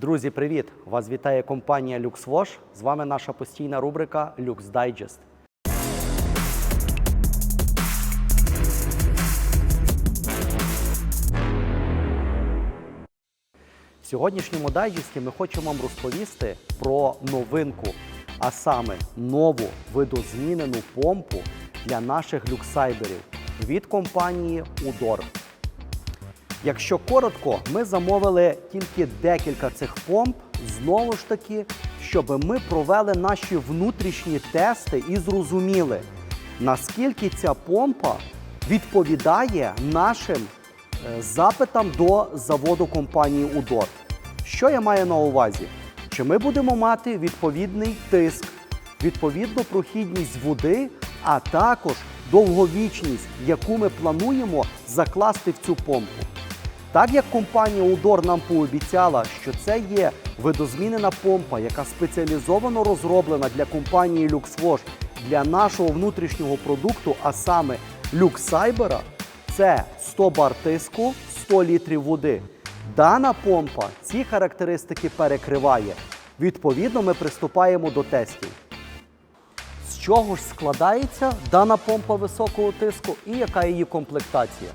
Друзі, привіт! Вас вітає компанія LuxWash. З вами наша постійна рубрика Lux Digest. В сьогоднішньому дайджесті ми хочемо вам розповісти про новинку, а саме нову видозмінену помпу для наших люксайберів від компанії Удор. Якщо коротко, ми замовили тільки декілька цих помп, знову ж таки, щоб ми провели наші внутрішні тести і зрозуміли, наскільки ця помпа відповідає нашим е, запитам до заводу компанії Удор. Що я маю на увазі? Чи ми будемо мати відповідний тиск, відповідну прохідність води, а також довговічність, яку ми плануємо закласти в цю помпу. Так як компанія Удор нам пообіцяла, що це є видозмінена помпа, яка спеціалізовано розроблена для компанії LuxWash для нашого внутрішнього продукту, а саме люксайбера, це 100 бар тиску, 100 літрів води. Дана помпа ці характеристики перекриває. Відповідно, ми приступаємо до тестів. З чого ж складається дана помпа високого тиску і яка її комплектація?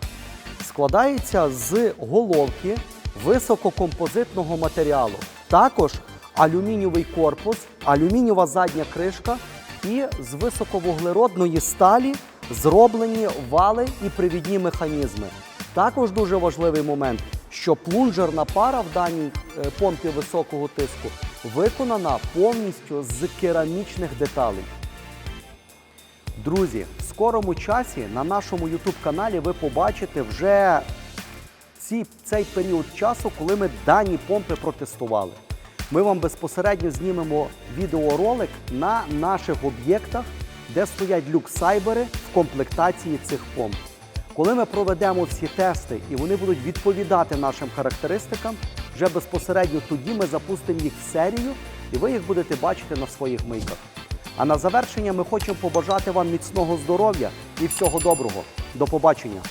Складається з головки висококомпозитного матеріалу. Також алюмінієвий корпус, алюмінієва задня кришка і з високовуглеродної сталі зроблені вали і привідні механізми. Також дуже важливий момент, що плунжерна пара в даній е, помпі високого тиску виконана повністю з керамічних деталей. Друзі, в скорому часі на нашому YouTube каналі ви побачите вже ці, цей період часу, коли ми дані помпи протестували. Ми вам безпосередньо знімемо відеоролик на наших об'єктах, де стоять люксайбери в комплектації цих помп. Коли ми проведемо всі тести і вони будуть відповідати нашим характеристикам, вже безпосередньо тоді ми запустимо їх в серію, і ви їх будете бачити на своїх мийках. А на завершення ми хочемо побажати вам міцного здоров'я і всього доброго. До побачення!